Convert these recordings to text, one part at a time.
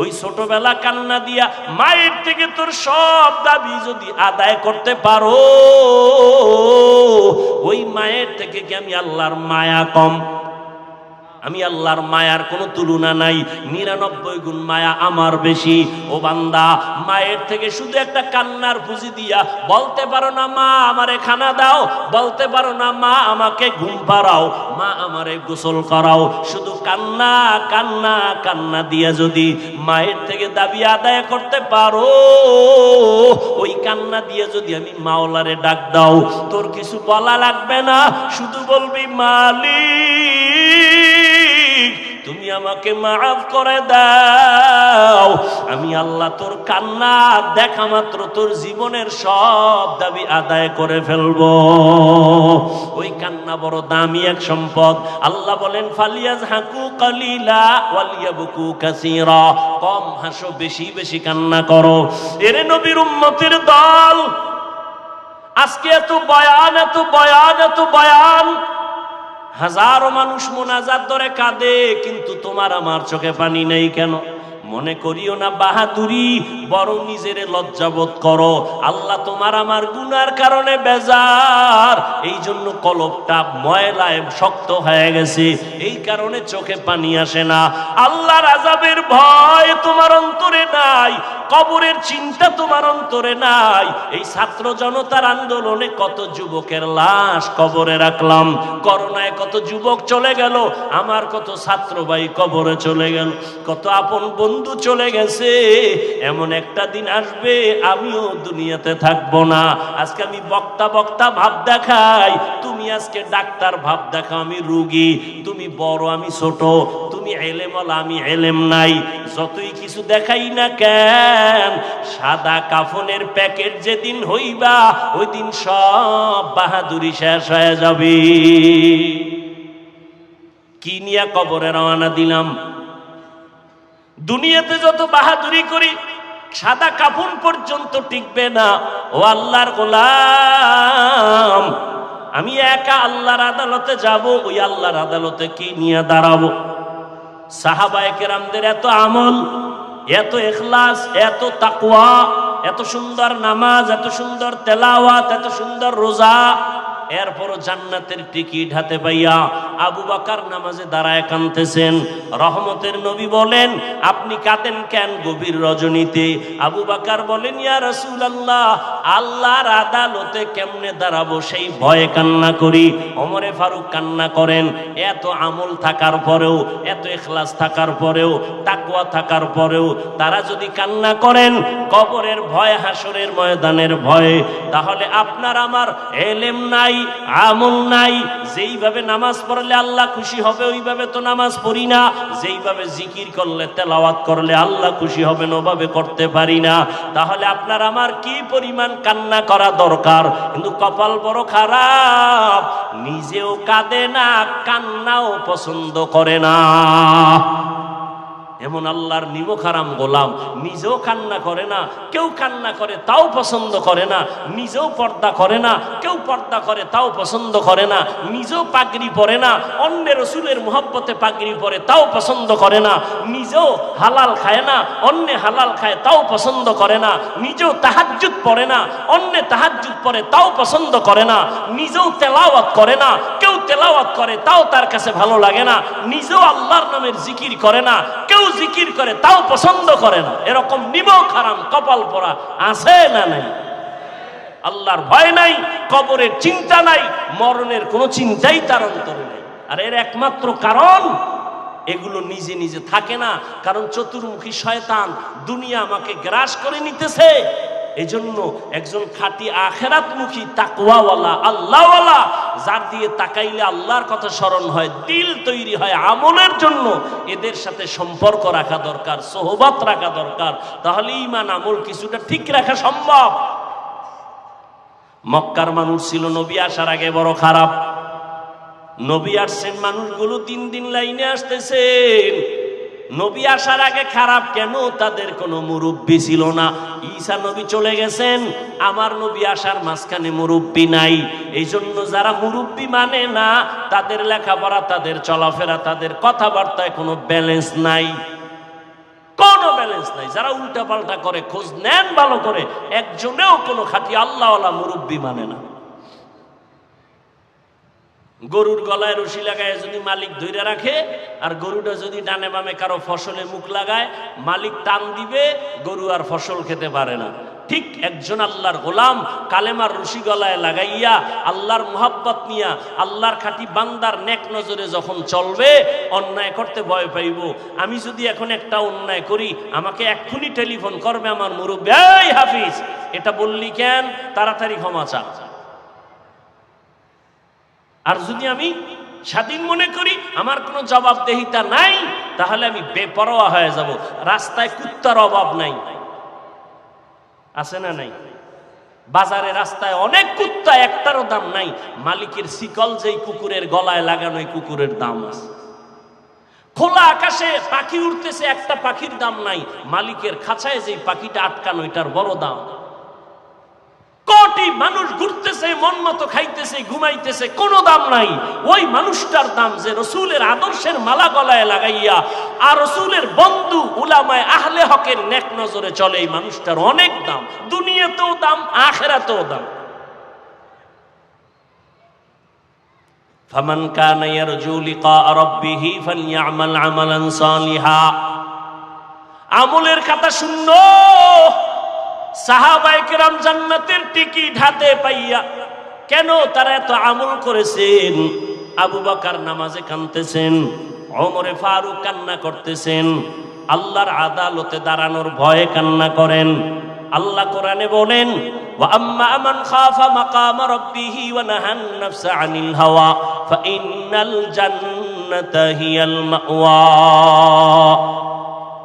ওই ছোটবেলা কান্না দিয়া মায়ের থেকে তোর সব দাবি যদি আদায় করতে পারো, ওই মায়ের থেকে কি আমি আল্লাহর মায়া কম? আমি আল্লাহর মায়ার কোনো তুলনা নাই। নিরানব্বই গুণ মায়া আমার বেশি। ও বান্দা, মায়ের থেকে শুধু একটা কান্নার পুঁজি দিয়া, বলতে পারো না মা আমারে খানা দাও, বলতে পারো না মা আমাকে ঘুম পাড়াও, মা আমারে গোসল করাও। শুধু কান্না কান্না কান্না দিয়া যদি মায়ের থেকে দাবি আদায় করতে পারো, ওই কান্না দিয়ে যদি আমি মাওলারে ডাক দাও, তোর কিছু বলা লাগবে না? শুধু বলবি, মালিক। তুমি আমাকে মাফ করে দাও। আমি আল্লাহ তোর কান্না দেখা মাত্র তোর জীবনের সব দাবি আদায় করে ফেলব। ওই কান্না বড় দামি এক সম্পদ। আল্লাহ বলেন ফালিয়াজ হাকু কালিলা ওয়ালিয়াবুকু কাসীরা। কম হাসো, বেশি বেশি কান্না করো। এরে নবীর উম্মতের দল, আজকে এত বয়ান এত বয়ান এত বয়ান। হাজারো মানুষ মোনাজাত ধরে কাঁদে কিন্তু তোমার আমার চোখে পানি নেই কেন? মনে করিও না, বাহাদুরি বড় নিজের লজ্জাবোধ করো। আল্লাহ তোমার আমার গুনার কারণে বেজার। এই জন্য কলবটা ময়লায় শক্ত হয়ে গেছে। এই কারণে চোখে পানি আসে না। আল্লাহর আজাবের ভয় তোমার অন্তরে নাই। কবরের চিন্তা তোমার অন্তরে নাই। এই ছাত্র জনতার আন্দোলনে কত যুবকের লাশ কবরে রাখলাম। করোনায় কত যুবক চলে গেল। আমার কত ছাত্র ভাই কবরে চলে গেল। কত আপন বন্ধু চলে গেছে। এমন একটা দিন আসবে, আমিও দুনিয়াতে থাকব না। আজকে আমি বক্তা বক্তা ভাব দেখাই। তুমি আজকে ডাক্তার ভাব দেখাও, আমি রুগী। তুমি বড়, আমি ছোট। তুমি এলেমলা, আমি এলেম নাই। যতই কিছু দেখাই না কেন, সাদা কাফনের প্যাকেট যেদিন হইবা ওই দিন সব বাহাদুরি শেষ হয়ে যাবে। কি নিয়ে কবরে রওনা দিলাম? দুনিয়াতে যত বাহাদুরি করি, সাদা কাফন পর্যন্ত টিকবে না। ও আল্লাহর গোলাম, আমি একা আল্লাহর আদালতে যাব, ওই আল্লাহর আদালতে কি নিয়ে দাঁড়াবো? সাহাবায়ে কেরামদের এত আমল, এত এখলাস, এত তাকওয়া, এত সুন্দর নামাজ, এত সুন্দর তেলাওয়াত, এত সুন্দর রোজা এরপরও জান্নাতের টিকিট হাতে পাইয়া আবু বাকার নামাজে দাঁড়ায় কানতেছেন রহমতের নবী বলেন, আপনি কাঁদেন কেন গভীর রজনীতে? আবু বাকার বলেন, ইয়া রসুল আল্লাহ আল্লাহর আদালতে কেমনে দাঁড়াবো সেই ভয়ে কান্না করি। অমরে ফারুক কান্না করেন, এত আমল থাকার পরেও, এত এখলাস থাকার পরেও তাকুয়া থাকার পরেও, তারা যদি কান্না করেন, কবরের ভয়, হাসরের ময়দানের ভয়ে, তাহলে আপনার আমার এলেম নাই। আমল নাই, যেইভাবে নামাজ পড়লে আল্লাহ খুশি হবে, ওইভাবে তো নামাজ পড়ি না। যেইভাবে জিকির করলে, তেলাওয়াত করলে আল্লাহ খুশি হবেন ওভাবে করতে পারি না। তাহলে আপনার আমার কি পরিমাণ কান্না করা দরকার? কিন্তু কপাল বড় খারাপ, নিজেও কাঁদে না, কান্নাও পছন্দ করে না। এমন আল্লাহর নিমখারাম গোলাম, নিজেও কান্না করে না, কেউ কান্না করে তাও পছন্দ করে না, নিজেও পর্দা করে না, কেউ পর্দা করে তাও পছন্দ করে না, নিজেও পাগড়ি পরে না, অন্যের রসুলের মোহব্বতে পাগড়ি পরে তাও পছন্দ করে না, নিজেও হালাল খায় না, অন্য হালাল খায় তাও পছন্দ করে না, নিজেও তাহাজ্জুদ পড়ে না, অন্য তাহাজ্জুদ পরে তাও পছন্দ করে না, নিজেও তেলাওয়াত করে না, কেউ তেলাওয়াত করে তাও তার কাছে ভালো লাগে না, নিজেও আল্লাহর নামের জিকির করে না কেউ জিকির করে, তাও পছন্দ করে না। এরকম নিমক হারাম, কপাল পরা আছে না নাই? আল্লাহর ভয় নাই, কবরের চিন্তা নাই, মরণের কোনো চিন্তাই তার অন্তরে নেই। আর এর একমাত্র কারণ, এগুলো নিজে নিজে থাকে না, কারণ চতুর্মুখী শয়তান দুনিয়া আমাকে গ্রাস করে নিতেছে। এজন্য একজন খাঁটি আখেরাতমুখী তাকওয়াওয়ালা, আল্লাহওয়ালা, যার দিয়ে তাকাইলে আল্লাহর কথা স্মরণ হয়, দিল তৈরি হয় আমলের জন্য, এদের সাথে সম্পর্ক রাখা দরকার, সোহবত রাখা দরকার। তাহলে ইমান আমল কিছুটা ঠিক রাখা সম্ভব। মক্কার মানুষ ছিল, নবী আসার আগে বড় খারাপ। নবী আসছেন মানুষগুলো দিন দিন লাইনে আসতেছেন। নবী আসার আগে খারাপ কেন? তাদের কোনো মুরব্বী ছিল না। ঈসা নবী চলে গেছেন, আমার নবী আসার মাঝখানে মুরব্বী নাই। এই জন্য যারা মুরব্বী মানে না, তাদের লেখাপড়া, তাদের চলাফেরা, তাদের কথাবার্তায় কোনো ব্যালেন্স নাই। কোনো ব্যালেন্স নাই। যারা উল্টা পাল্টা করে, খোঁজ নেন ভালো করে। একজনেও কোনো খাঁটি আল্লাহওয়ালা মুরব্বী মানে না। গরুর গলায় রশি লাগায় যদি মালিক ধৈর্য রাখে, আর গরুটা যদি ডানে বামে কারও ফসলে মুখ লাগায়, মালিক টান দিবে, গরু আর ফসল খেতে পারে না। ঠিক একজন আল্লাহর গোলাম কালেমার রশি গলায় লাগাইয়া আল্লাহর মোহাব্বত নিয়া আল্লাহর খাটি বান্দার নেক নজরে যখন চলবে, অন্যায় করতে ভয় পাইব। আমি যদি এখন একটা অন্যায় করি, আমাকে এক্ষুনি টেলিফোন করবে আমার মুরব্বী হাফিজ, এটা বললি কেন? তাড়াতাড়ি ক্ষমা চা আর যদি আমি স্বাধীন মনে করি, আমার কোনো জবাবদেহিতা নাই, তাহলে আমি বেপরোয়া হয়ে যাব। রাস্তায় কুত্তার অভাব নাই। আছে না নাই? বাজারে রাস্তায় অনেক কুত্তা, একটারও দাম নাই। মালিকের শিকল যেই কুকুরের গলায় লাগানো কুকুরের দাম আছে। খোলা আকাশে পাখি উঠতেছে একটা পাখির দাম নাই। মালিকের খাঁচায় যেই পাখিটা আটকানো এটার বড় দাম। কোটি মানুষ ঘুরতেছে মন মতো খাইতেছে ঘুমাইতেছে কোনো দাম নাই ওই মানুষটার দাম যে রসুলের আদর্শের মালা গলায় লাগাইয়া আর রসুলের বন্ধু উলামায় আহলে হকের নেক নজরে চলে এই মানুষটার অনেক দাম দুনিয়াতেও দাম আখেরাতেও দাম فمن كان يرجو لقاء ربه فليعمل عملا صالحا আমলের খাতা শূন্য সাহাবাই কেরাম জান্নাতের টিকিট হাতে পাইয়া কেন তারা এত আমল করেছেন আবু বাকার নামাজে কানতেছেন অমরে ফারুক কান্না করতেছেন আল্লাহর আদালতে দাঁড়ানোর ভয়ে কান্না করেন আল্লাহ কোরআনে বলেন وأما من خاف مقام ربه ونهى النفس عن الهوى فإن الجنة هي المأوى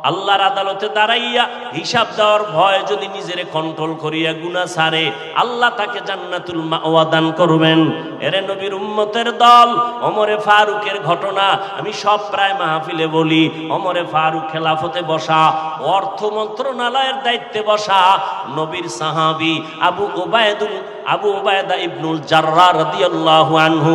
আল্লাহর আদালতে দাঁড়াইয়া হিসাব দেওয়ার ভয় যদি নিজের কন্ট্রোল করিয়া গুনা সারে, আল্লাহ তাকে জান্নাতুল মাওয়া দান করবেন। এরে নবীর উম্মতের দল, ওমরে ফারুকের ঘটনা, আমি সব প্রায় মাহফিলে বলি, ওমরে ফারুক খেলাফতে বসা, অর্থ মন্ত্রণালয়ের দায়িত্বে বসা, নবীর সাহাবি আবু ওবায়দুল, আবু ওবায়দা ইবনুল জাররা রাদিয়াল্লাহু আনহু,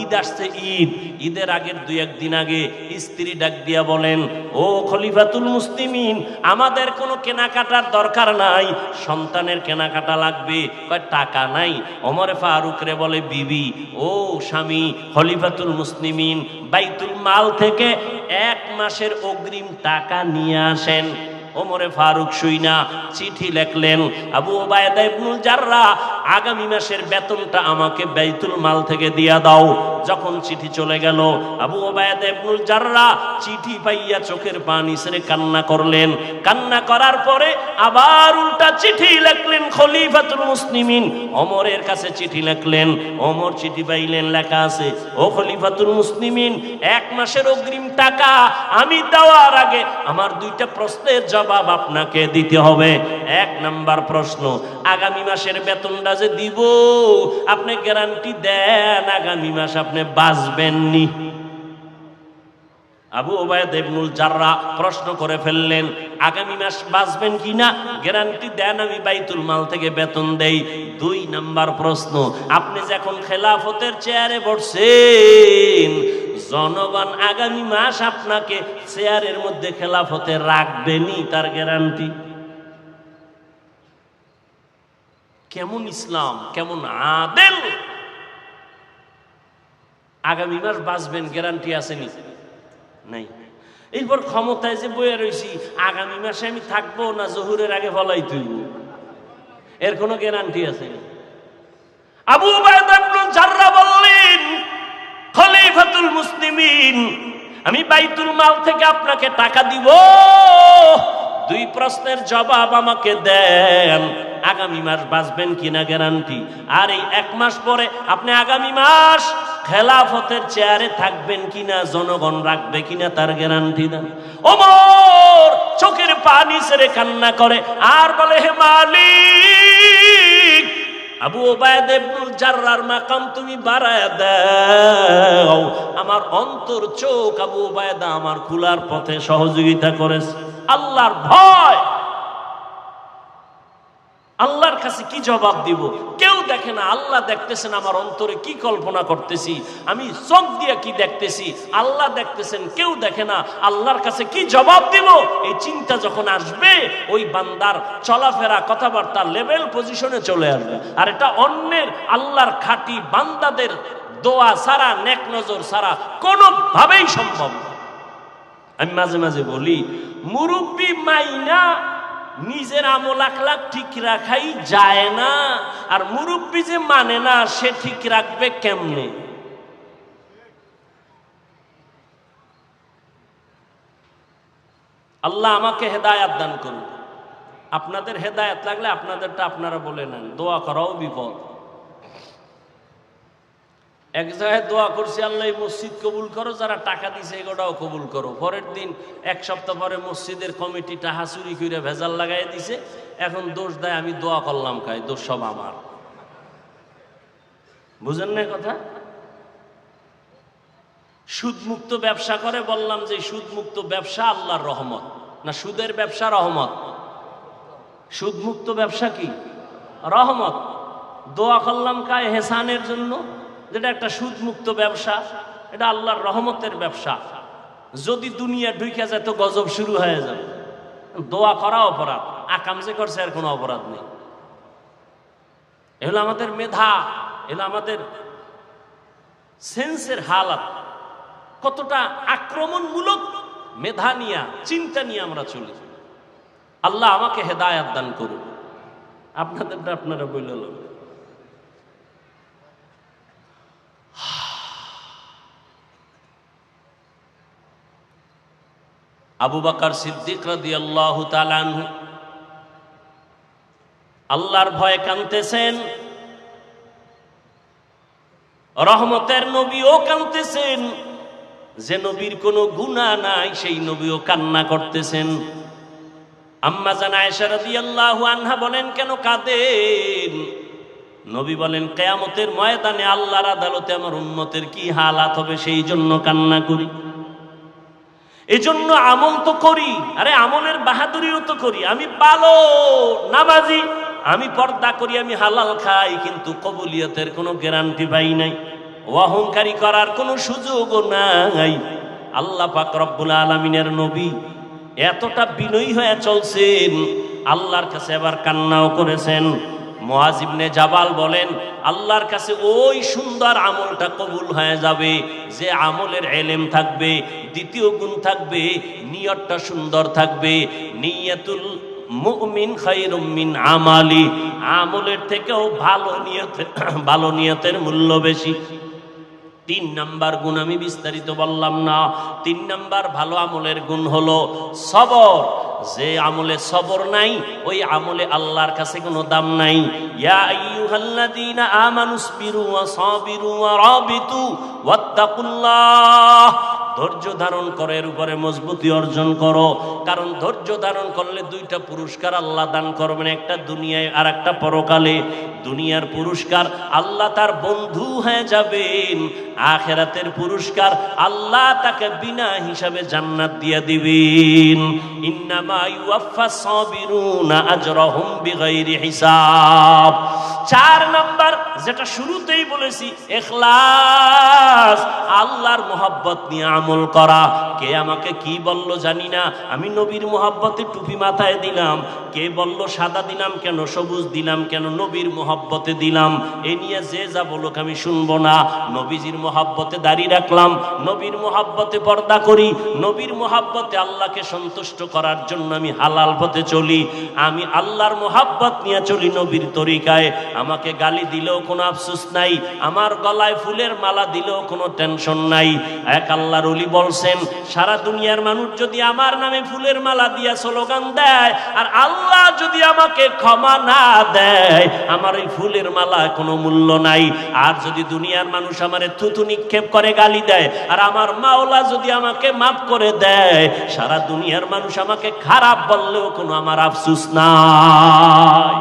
ঈদ আসছে ঈদ, ঈদের আগের দুই একদিন আগে স্ত্রী ডাক দিয়া বলেন, ও খলিফাতুল মুসলিমিন, আমাদের কোনো কেনাকাটার দরকার নাই, সন্তানের কেনাকাটা লাগবে, কয়, টাকা নাই? ওমরে ফারুক রে বলে, বিবি ও স্বামী হলিফাতুল মুসলিমিন বাইতুল মাল থেকে এক মাসের অগ্রিম টাকা নিয়ে আসেন। ওমরে ফারুক সুইনা চিঠি লেখলেন, আবু ওবায়দা ইবনুল জাররা, আগামী মাসের বেতনটা আমাকে বাইতুল মাল থেকে দিয়া দাও। যখন চিঠি চলে গেল, আবু ওবায়দা ইবনুল জাররা চিঠি পাইয়া চোখের পানি সেরে কান্না করলেন। কান্না করার পরে আবার উল্টা চিঠি লেখলেন, খলিফাতুল মুসলিমিন। ওমরের কাছে চিঠি লেখলেন, ওমর চিঠি পাইলেন, লেখা আছে, ও খলিফাতুল মুসলিমিন, এক মাসের অগ্রিম টাকা আমি দেওয়ার আগে আমার দুইটা প্রশ্নের জবাব আপনাকে দিতে হবে। এক নাম্বার প্রশ্ন, আগামী মাসের বেতনটা যে দিব, আপনি গ্যারান্টি দেন, আগামী মাস আপনি বাঁচবেননি। আবু ওবায়দ ইবনুল জাররা প্রশ্ন করে ফেললেন, আগামী মাস বাঁচবেন কিনা গ্যারান্টি দেন আমি বাইতুল মাল থেকে বেতন দেই। দুই নাম্বার প্রশ্ন, আপনি যখন খেলাফতের চেয়ারে বসছেন, জনগণ আগামী মাস আপনাকে চেয়ারের মধ্যে খেলাফতে রাখবেনি তার গ্যারান্টি? কেমন ইসলাম, কেমন আদেল? আগামী মাস বাঁচবেন, গ্যারান্টি আসেনি নাই। এরপর ক্ষমতায় যে বয়ে রয়েছি আগামী মাসে আমি থাকব না জহুরের আগে ফলাই তুই এর কোনো গ্যারান্টি আছে? আবু জাররা বললেন, খলিফাতুল মুসলিমিন, আমি বাইতুল মাল থেকে আপনাকে টাকা দিব। দুই প্রশ্নের জবাব আমাকে দেন। আগামী মাস বাঁচবেন কিনা গ্যারান্টি আর এই এক মাস পরে আপনি আগামী মাস খেলাফতের চেয়ারে থাকবেন কিনা, জনগণ রাখবে কিনা তার গ্যারান্টি দেন ওমর চোখের পানি সেরে কান্না করে, আর বলে, হে মালিক, আবু ওবায়দ ইবনুল জাররার মাকাম তুমি বাড়ায় দাও। আমার অন্তর চোখ আবু ওবায়দা আমার খোলার পথে সহযোগিতা করেছে। আল্লাহর ভয় আল্লাহর কাছে কি জবাব দিব? কেউ দেখে না, আল্লাহ দেখতেছেন আমার অন্তরে কি কল্পনা করতেছি, আমি চোখ দিয়ে কি দেখতেছি, আল্লাহ দেখতেছেন, কেউ দেখে না, আল্লাহর কাছে কি জবাব দিব? এই চিন্তা যখন আসবে, ওই বান্দার চলাফেরা, কথাবার্তা লেভেল পজিশনে চলে আসবে। আর এটা অন্যের আল্লাহর খাঁটি বান্দাদের দোয়া সারা নেক নজর সারা কোনোভাবেই সম্ভব আমি মাঝে মাঝে বলি, মুরব্বী মাইনা নিজের আমল আখলাক ঠিক রাখাই যায় না। আর মুরব্বী যে মানে না, সে ঠিক রাখবে কেমনে? আল্লাহ আমাকে হেদায়াত দান করুন। আপনাদের হেদায়াত লাগলে আপনাদেরটা আপনারা বলে নেন। দোয়া করাও বিপদ। এক জায়গায় দোয়া করছি, আল্লাহ মসজিদ কবুল করো, যারা টাকা দিছে এগুলোটাও কবুল করো। পরের দিন এক সপ্তাহ পরে মসজিদের কমিটিটা হাসুরি করে ভেজাল লাগাই দিছে। এখন দোষ দেয়, আমি দোয়া করলাম খাই দোষ সব আমার। বুঝেন না কথা? সুদমুক্ত ব্যবসা করে, বললাম যে সুদমুক্ত ব্যবসা আল্লাহর রহমত। না, সুদের ব্যবসা রহমত। সুদমুক্ত ব্যবসা কি? রহমত। দোয়া করলাম কায় হেসানের জন্য। যেটা একটা সুদমুক্ত ব্যবসা, এটা আল্লাহর রহমতের ব্যবসা। যদি দুনিয়া ঢুকে যায় তো গজব শুরু হয়ে যাবে। দোয়া করা অপরাধ, আকাম যে করছে আর কোনো অপরাধ নেই। এগুলো আমাদের মেধা, এগুলো আমাদের সেন্সের হালাত। কতটা আক্রমণমূলক মেধা নিয়ে, চিন্তা নিয়ে আমরা চলি। আল্লাহ আমাকে হেদায়াত দান করুন আপনাদেরটা আপনারা বললেন আবু বাকার সিদ্দিক রাদি আল্লাহ আল্লাহর ভয়ে কানতেছেন রহমতের নবীও কানতেছেন যে নবীর কোনো গুণা নাই, সেই নবীও কান্না করতেছেন। আম্মা জানা এসারদি আল্লাহ আনহা বলেন, কেন কাঁদেন? নবী বলেন, কেয়ামতের ময়দানে আল্লাহর আদালতে আমার উন্মতের কি হালাত হবে, সেই জন্য কান্না করি। এজন্য আমল তো করি, আরে আমলের বাহাদুরিও তো করি। আমি পালো, নামাজি, আমি পর্দা করি, আমি হালাল খাই, কিন্তু কবুলিয়তের কোনো গ্যারান্টি পাই নাই। অহংকারী করার কোনো সুযোগও নাই। আল্লাহ পাক রব্বুল আলমিনের নবী এতটা বিনয়ী হয়ে চলছেন, আল্লাহর কাছে এবার কান্নাও করেছেন। মহাজিবনে জাবাল বলেন, আল্লাহর কাছে ওই সুন্দর আমলটা কবুল হয়ে যাবে, যে আমলের এলেম থাকবে, দ্বিতীয় গুণ থাকবে, নিয়তটা সুন্দর থাকবে। নিয়তুল মুমিন খাইরুম মিন আমালি, আমলের থেকেও ভালো নিয়তের ভালো নিয়তের মূল্য বেশি। তিন নাম্বার গুণ আমি বিস্তারিত বললাম না, তিন নাম্বার ভালো আমলের গুণ হলো সবর। যে আমলে সবর নাই, ওই আমলে আল্লাহর কাছে কোনো দাম নাই। ইয়া ধৈর্য ধারণ করে, এর উপরে মজবুতি অর্জন করো। কারণ ধৈর্য ধারণ করলে দুইটা পুরস্কার আল্লাহ দান করবেন, একটা দুনিয়ায় আর একটা পরকালে। দুনিয়ার পুরস্কার আল্লাহ তার বন্ধু হয়ে যাবেন, আখেরাতের পুরস্কার আল্লাহ তাকে বিনা হিসাবে জান্নাত দিয়ে দিবেন। ইন্নামা হিসাব। চার যেটা শুরুতেই বলেছি আল্লাহর মোহাব্বত নিয়ে আমল করা। কে আমাকে কি আমি নবীর মোহাব্বতে টুপি মাথায় দিলাম। কে বলল সাদা দিলাম কেন, সবুজ দিলাম কেন, নবীর মোহাব্বতে দিলাম। এ নিয়ে যে যা বলুক আমি শুনব না। নবীজির মোহাব্বতে দাঁড়িয়ে রাখলাম, নবীর মোহাব্বতে পর্দা করি, নবীর মোহাব্বতে আল্লাহকে সন্তুষ্ট করার জন্য আমি হালাল পথে চলি, আমি আল্লাহর মোহাব্বত নিয়ে চলি নবীর তরিকায়। আমাকে গালি দিলেও কোনো আফসোস নাই, আমার গলায় ফুলের মালা দিলেও কোনো টেনশন নাই। এক আল্লাহর অলি বলছেন, সারা দুনিয়ার মানুষ যদি আমার নামে ফুলের মালা দিয়া স্লোগান দেয়, আর আল্লাহ যদি আমাকে ক্ষমা না দেয়, আমার ওই ফুলের মালা কোনো মূল্য নাই। আর যদি দুনিয়ার মানুষ আমারে থুথু নিক্ষেপ করে গালি দেয়, আর আমার মাওলা যদি আমাকে মাফ করে দেয়, সারা দুনিয়ার মানুষ আমাকে খারাপ বললেও কোনো আমার আফসুস নাই।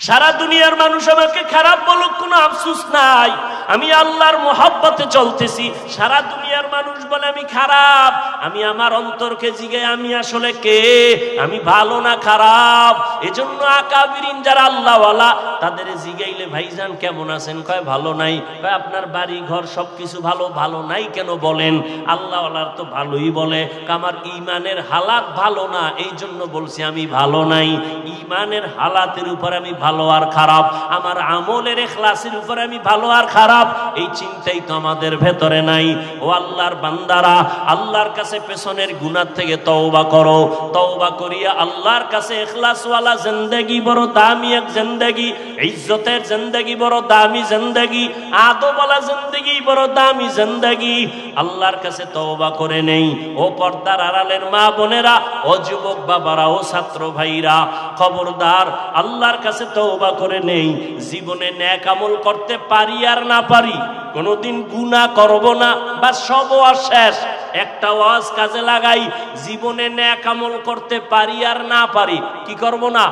সারা দুনিয়ার মানুষ আমাকে খারাপ বলুক, কোনো আফসুস নাই। আমি আল্লাহর মোহাব্বতে চলতেছি। সারা দুনিয়ার মানুষ বলে, আমি খারাপ। আমি আমার অন্তরকে জিগে আমি আসলে কে? আমি ভালো না খারাপ? এজন্য আকাবিরিন যারা আল্লাহওয়ালা, তাদের জিগাইলে, ভাইজান, কেমন আছেন? কয়, ভালো নাই। কয়, আপনার বাড়ি ঘর সবকিছু ভালো ভালো নাই কেন বলেন? আল্লাহওয়ালার তো ভালোই বলে আমার ইমানের হালাত ভালো না। এই জন্য বলছি, আমি ভালো নাই। ইমানের হালাতের উপর আমি ভালো আর খারাপ? আমার আমলের এখলাসের উপর আমি ভালো আর খারাপ? এই চিন্তাই তো আমাদের ভেতরে নাই। ও আল্লাহর বান্দারা, আল্লাহর কাছে পেছনের গুনার থেকে তওবা করো। তওবা করিয়া আল্লাহর কাছে এখলাসওয়ালা জিন্দেগি বড় দামি এক জিন্দেগি, ইজ্জতের জিন্দেগি বড় দামি জিন্দেগি, আদবওয়ালা জিন্দেগি বড় দামি জিন্দেগি। আল্লাহর কাছে তওবা করে নেই। ও পর্দার আড়ালের মা বোনেরা, ও যুবক বাবারা, ও ছাত্র ভাইরা, খবরদার, আল্লাহর কাছে তওবা করে নেই। জীবনে ন্যাক আমল করতে পারি আর না পারি, কোনোদিন গুণা করব না বা সব শেষ। একটা ওয়াজ কাজে লাগাই, জীবনে ন্যাক আমল করতে পারি আর না পারি, কি করব না?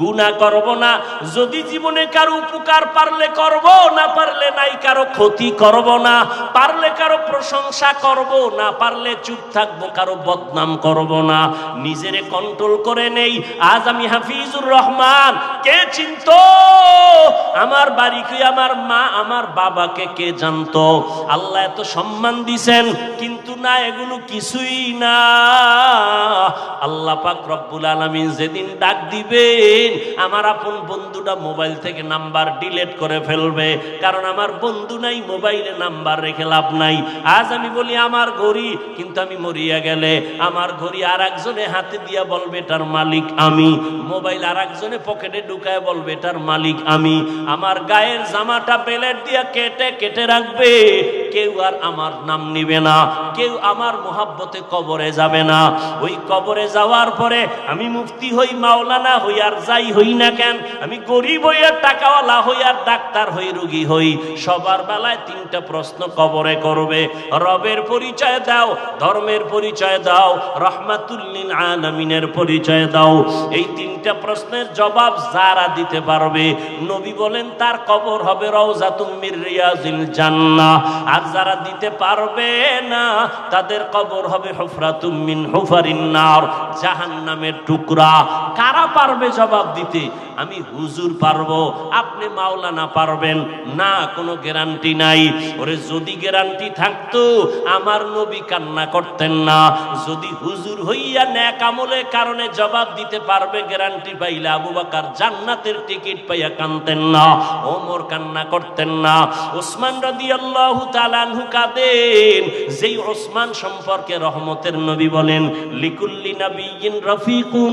গুণা করব না। যদি জীবনে কারও উপকার পারলে করব, না পারলে নাই কারও ক্ষতি করব না। পারলে কারও প্রশংসা করব, না পারলে চুপ থাকব, কারও বদনাম করব না। নিজেরে কন্ট্রোল করে নেই। আজ আমি হাফিজুর রহমান। কে চিনত? আমার বাড়ি কি আমার মা, আমার বাবাকে কে জানতো? আল্লাহ এত সম্মান দিছেন, কিন্তু না, এগুলো কিছুই না। আল্লাহ পাক রব্বুল আলামিন যেদিন ডাক দিবেন আমার আপন বন্ধুটা মোবাইল থেকে নাম্বার ডিলেট করে ফেলবে, কারণ আমার বন্ধু নাই, মোবাইলে নাম্বার রেখে লাভ নাই। আজ আমি বলি, আমার ঘড়ি। কিন্তু আমি মরিয়া গেলে, আমার ঘড়ি আর একজনে হাতে দিয়া বলবে, এটার মালিক আমি। মোবাইল আর একজনে পকেটে ঢুকায় বলবে, এটার মালিক আমি। আমার গায়ের জামাটা বেলেট দিয়া কেটে কেটে রাখবে। কেউ আর আমার নাম নিবে না, কেউ আমার মোহাব্বতে কবরে যাবে না। ওই কবরে যাওয়ার পরে আমি মুক্তি হই, মাওলানা হই, আর যাই হই না কেন, আমি গরিব হই আর টাকাওয়ালা হই আর ডাক্তার হই, রুগী হই। সবার বেলায় তিনটা প্রশ্ন কবরে করবে, রবের পরিচয় দাও, ধর্মের পরিচয় দাও রহমাতুল্লিন আলমিনের পরিচয় দাও। এই তিনটা প্রশ্নের জবাব যারা দিতে পারবে, নবী বলেন, তার কবর হবে রওজা তুমির রিয়াজিল জান্নাহ। আর যারা দিতে পারবে না, তাদের কবর হবে হুফরাতুম মিন হুফারিন নার, জাহান্নামের টুকরা। কারা পারবে জবাব দিতে? আমি হুজুর পারব, আপনি মাওলানা পারবেন। না, কোনো গ্যারান্টি নাই। ওরে, যদি গ্যারান্টি থাকতো, আমার নবী কান্না করতেন না। যদি হুজুর হইয়া ন্যাক আমলের কারণে জবাব দিতে পারবে, গ্যারান্টি পাইলে আবু বাকার জান্নাতের টিকিট পাইয়া কানতেন না, ওমর কান্না করতেন না। ওসমান রাদিয়াল্লাহু তাআলা আনহু কাঁদেন, যেই ওসমান সম্পর্কে রহমতের নবী বলেন, লিকুল্লি নাবিয়িন রাফিকুন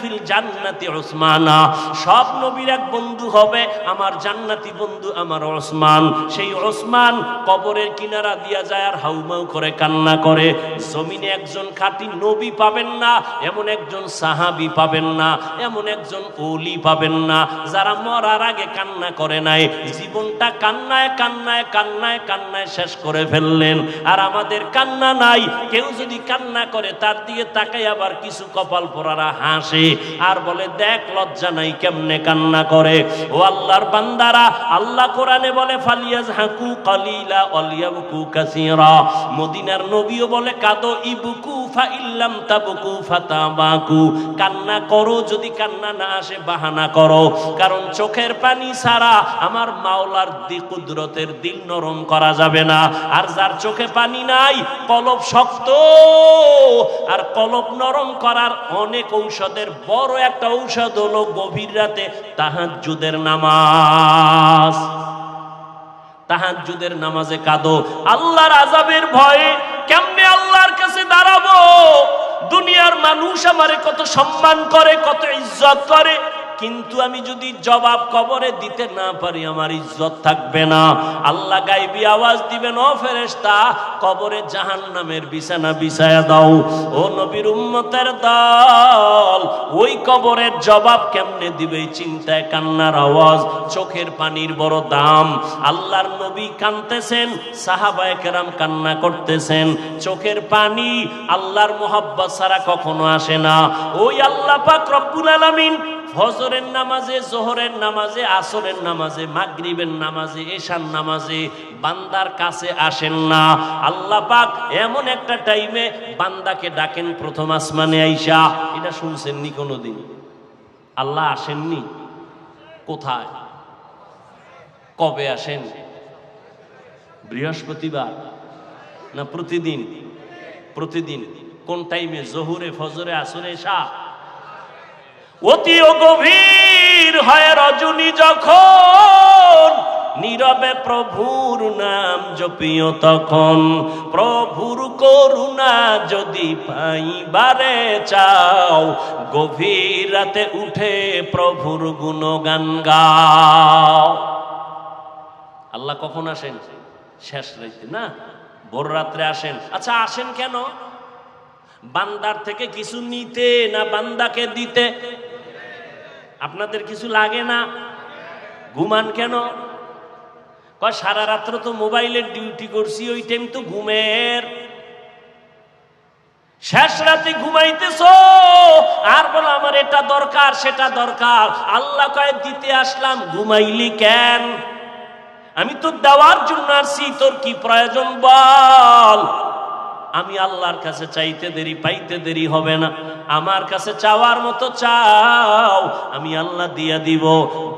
ফিল জান্নাতি ওসমানা, সব নবীর এক বন্ধু হবে আমার জান্নাতি বন্ধু আমার ওসমান। সেই ওসমান কবরের কিনারা দিয়া যায় আর হাউমাউ করে কান্না করে। জমিনে একজন খাঁটি নবী পাবেন না, এমন একজন সাহাবি পাবেন না, এমন একজন ওলি পাবেন না, যারা মরার আগে কান্না করে নাই। জীবনটা কান্নায় কান্নায় কান্নায় কান্নায় শেষ করে ফেললেন। আর আমাদের কান্না নাই। কেউ যদি কান্না করে, তার দিকে তাকাই আবার কিছু কপাল পরারা হাসে আর বলে, দেখ, লজ্জা নাই কেমনে কান্না করে? ও আল্লাহর বান্দারা, আল্লাহ কোরআনে বলে ফালিয়াজ হাকু কালিলা অলিয়াবকু কাসিরা। মদিনার নবীও বলে, কাদো ইবুকু ফা ইল্লাম তাবুকু ফাতাবাকু। কান্না করো, যদি কান্না না আসে, বাহানা করো। কারণ চোখের পানি ছাড়া আমার মাওলার দি কুদরতের দিল নরম করা যাবে না। আর যার চোখে পানি নাই, কলব শক্ত। আর কলব নরম করার অনেক ঔষধের বড় একটা ঔষধ হলো গভীর রাতে তাহাজ্জুদের নামাজ। তাহাজ্জুদের নামাজে কাঁদো। আল্লাহর আজাবের ভয়ে কেমনে আল্লাহর কাছে দাঁড়াবো? দুনিয়ার মানুষ আমারে কত সম্মান করে, কত ইজ্জত করে। কিন্তু আমি যদি জবাব কবরে দিতে না পারি, আমার ইজ্জত থাকবে না। আল্লাহ গাইবি আওয়াজ দিবেন, ও ফেরেশতা, কবরে জাহান্নামের বিছানা বিছায়া দাও। ও নবীর উম্মতের দল, ওই কবরের জবাব কেমনে দিবে? চিন্তায় কান্নার আওয়াজ, চোখের পানির বড় দাম। আল্লাহর নবী কানতেছেন সাহাবায়ে কেরাম কান্না করতেছেন। চোখের পানি আল্লাহর মোহাব্বত ছাড়া কখনো আসে না। ওই আল্লাহ পাক রব্বুল আলামিন ফজরের নামাজে, জোহরের নামাজে, আসরের নামাজে, মাগরিবের নামাজে এশার নামাজে বান্দার কাছে আসেন না। আল্লাহ পাক এমন একটা টাইমে বান্দাকে ডাকেন প্রথম আসমানে আইসা। এটা শুনছেননি কোনোদিন? আল্লাহ আসেননি? কোথায়? কবে আসেন? বৃহস্পতিবার না প্রতিদিন? প্রতিদিন। কোন টাইমে জহুরে, ফজরে, আসরে শাহ অতি গভীর হয় রজনী যখন, নীরবে প্রভুর নাম জপিও তখন। প্রভুর করুণা যদি পাইবারে চাও, গভীর রাতে উঠে প্রভুর গুণগান গাও। আল্লাহ কখন আসেন? শেষ রাইতে, না? ভোর রাত্রে আসেন। আচ্ছা আসেন কেন? বান্দার থেকে কিছু নিতে না বান্দাকে দিতে? আপনাদের কিছু লাগে না? ঘুমান কেন? সারা রাত্র তো মোবাইলের ডিউটি করছি, ওই টাইম তো ঘুমের। শেষ রাতে ঘুমাইতেছ, আর বলো আমার এটা দরকার, সেটা দরকার। আল্লাহ কয়, দিতে আসলাম, ঘুমাইলি কেন? আমি তো দেওয়ার জন্য আসছি, তোর কি প্রয়োজন বল? আমি আল্লাহর কাছে চাইতে দেরি, পাইতে দেরি হবে না। আমার কাছে চাওয়ার মতো চাও, আমি আল্লাহ দিয়া দিব।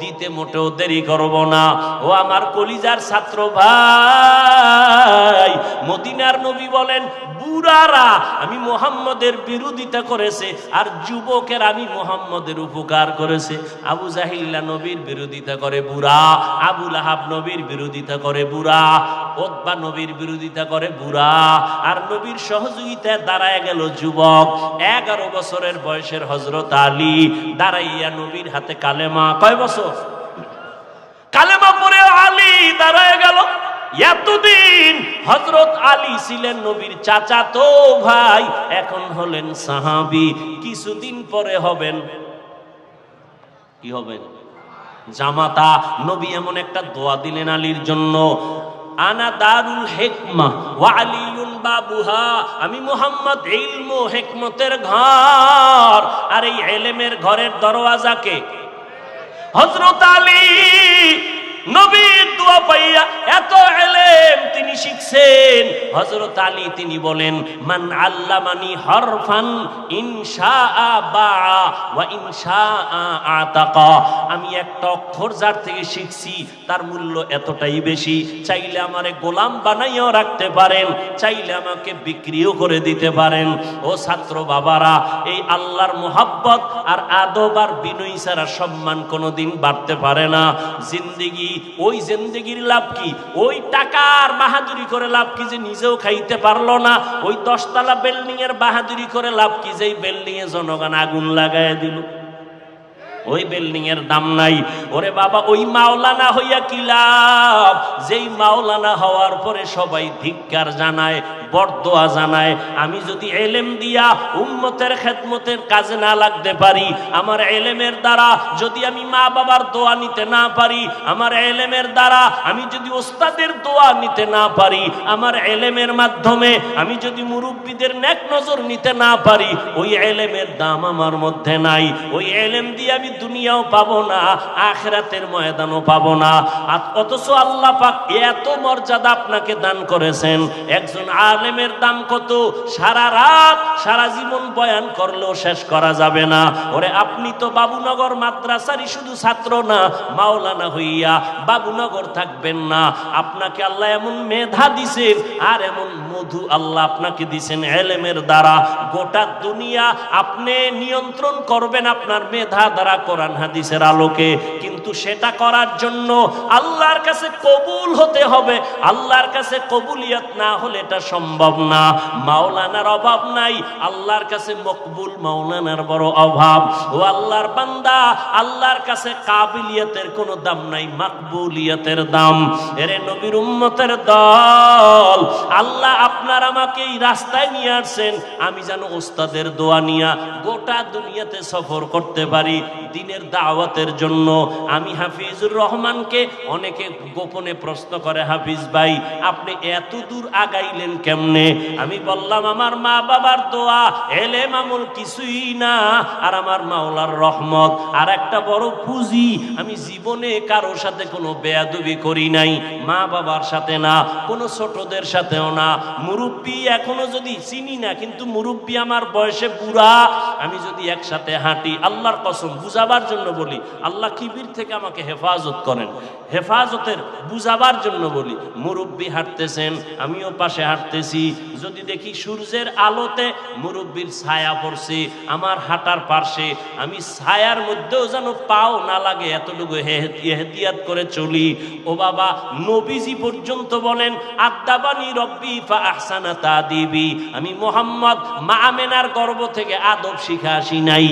দিতে মোটেও দেরি করব না। ও আমার কলিজার ছাত্র ভাই, মদিনার নবী বলেন, বুড়ারা, আমি মোহাম্মদের বিরোধিতা করেছে আর যুবকের আমি মোহাম্মদের উপকার করেছে। আবু জাহিল্লা নবীর বিরোধিতা করে বুড়া আবুল আহাব নবীর বিরোধিতা করে বুড়া, ওতবা নবীর বিরোধিতা করে বুড়া, আর নবীর সহযোগিতায় দাঁড়ায় গেল যুবক। এগারো বছরের বয়সের হজরত আলী দাঁড়াইয়া নবীর হাতে কালেমা। কয় বছর? কালেমা পরে আলী দাঁড়ায় গেল। এতদিন হজরত আলী ছিলেন নবীর চাচা তো ভাই, এখন হলেন সাহাবি। কিছুদিন পরে হবেন। কি হবেন? জামাতা। নবী এমন একটা দোয়া দিলেন আলীর জন্য। আনা দারুল হেকমা, ওয়া বাবুহা, আমি মুহাম্মদ ইলমু হেকমতের ঘর। আর এই এলেমের ঘরের দরওয়াজাকে হজরত আলী নবীর পাইয়া এত এলেম তিনি শিখছেন। হজরত আলী তিনি বলেন, মান আল্লামানি হরফান ইনশা বা আমি একটা অক্ষর যার থেকে শিখছি, তার মূল্য এতটাই বেশি। চাইলে আমারে গোলাম বানাইয়াও রাখতে পারেন, চাইলে আমাকে বিক্রিও করে দিতে পারেন। ও ছাত্র বাবারা, এই আল্লাহর মোহাব্বত আর আদব আর বিনয়ী ছাড়া সম্মান কোনোদিন বাড়তে পারে না। জিন্দিগি, ওই জিন্দিগির লাভ কি? ওই টাকার বাহাদুরি করে লাভ কি যে নিজেও খাইতে পারল না? ওই দশতলা বিল্ডিং এর বাহাদুরি করে লাভ কি যে বিল্ডিং এ জনগণ আগুন লাগায় দিল? ওই বিল্ডিং এর দাম নাই। ওরে বাবা, ওই মাওলানা হইয়া কি লাভ? যেই মাওলানা হওয়ার পরে সবাই ধিক্কার জানায় বরদোয়া জানায়, আমি যদি এলেম দিয়া উম্মতের খেদমতের কাজে না লাগতে পারি, আমার এলেমের দ্বারা যদি আমি মা বাবার দোয়া নিতে না পারি, আমার এলেমের দ্বারা আমি যদি ওস্তাদের দোয়া নিতে না পারি, আমার এলেমের মাধ্যমে আমি যদি মুরব্বীদের নেক নজর নিতে না পারি, ওই এলেমের দাম আমার মধ্যে নাই। ওই এলেম দিয়ে আমি দুনিয়াও পাবো না, আখেরাতের ময়দানও পাবো না। আর অথচ আল্লাহ পাক এত মর্যাদা আপনাকে দান করেছেন। একজন আলেমের দাম কত? সারা রাত, সারা জীবন বয়ান করলেও শেষ করা যাবে না। ওরে, আপনি তো বাবুনগর মাদ্রাসারই শুধু ছাত্র না, মাওলানা হইয়া বাবুনগর থাকবেন না। আপনাকে আল্লাহ এমন মেধা দিছেন, আর এমন মধু আল্লাহ আপনাকে দিছেন এলেমের দ্বারা। গোটা দুনিয়া আপনি নিয়ন্ত্রণ করবেন আপনার মেধা দ্বারা কোরআন হাদিসের আলোকে। কিন্তু সেটা করার জন্য আল্লাহর কাছে কবুল হতে হবে। আল্লাহর কাছে কবুলিয়াত না হলে এটা সম্ভব না। মাওলানার অভাব নাই, আল্লাহর কাছে মকবুল মাওলানার বড় অভাব। ও আল্লাহর বান্দা, আল্লাহর কাছে কাবিলিয়তের কোনো দাম নাই, মাকবুলিয়তের দাম। এরে নবীর উম্মতের দল, আল্লাহ আপনার আমাকে এই রাস্তায় নিয়ে আসছেন, আমি যেন ওস্তাদের দোয়া নিয়া গোটা দুনিয়াতে সফর করতে পারি দিনের দাওয়াতের জন্য। আমি হাফিজুর রহমানকে অনেকে গোপনে প্রশ্ন করে, হাফিজ ভাই, আপনি এত দূর আগাইলেন কেমন কেমনে? আমি বললাম, আমার মা বাবার দোয়া এলে মামুল কিছুই না, আর আমার মাওলার রহমত, আর একটা বড় পুঁজি আমি জীবনে কারোর সাথে কোনো বেয়াদবি করি নাই, মা বাবার সাথে না, কোনো ছোটদের সাথেও না। মুরব্বী এখনও যদি চিনি না, কিন্তু মুরব্বী আমার বয়সে বুড়া, আমি যদি একসাথে হাঁটি, আল্লাহর কসম বুঝাবার জন্য বলি, আল্লাহ কিবির থেকে আমাকে হেফাজত করেন। হেফাজতের বুঝাবার জন্য বলি, মুরব্বী হাঁটতেছেন, আমিও পাশে হাঁটতেছি যদি দেখি সূর্যের আলোতে মুরব্বীর ছায়া পড়ছে, আমার হাঁটার পার্শ্বে আমি ছায়ার মধ্যেও যেন পাও না লাগে এতটুকু এহতিয়াত করে চলি। ও বাবা, নবীজি পর্যন্ত বলেন আদাবানি রব্বি ফা আহসানা তা দিবি আমি মোহাম্মদ মা আমেনার গর্ব থেকে আদব শিখা আসি নাই।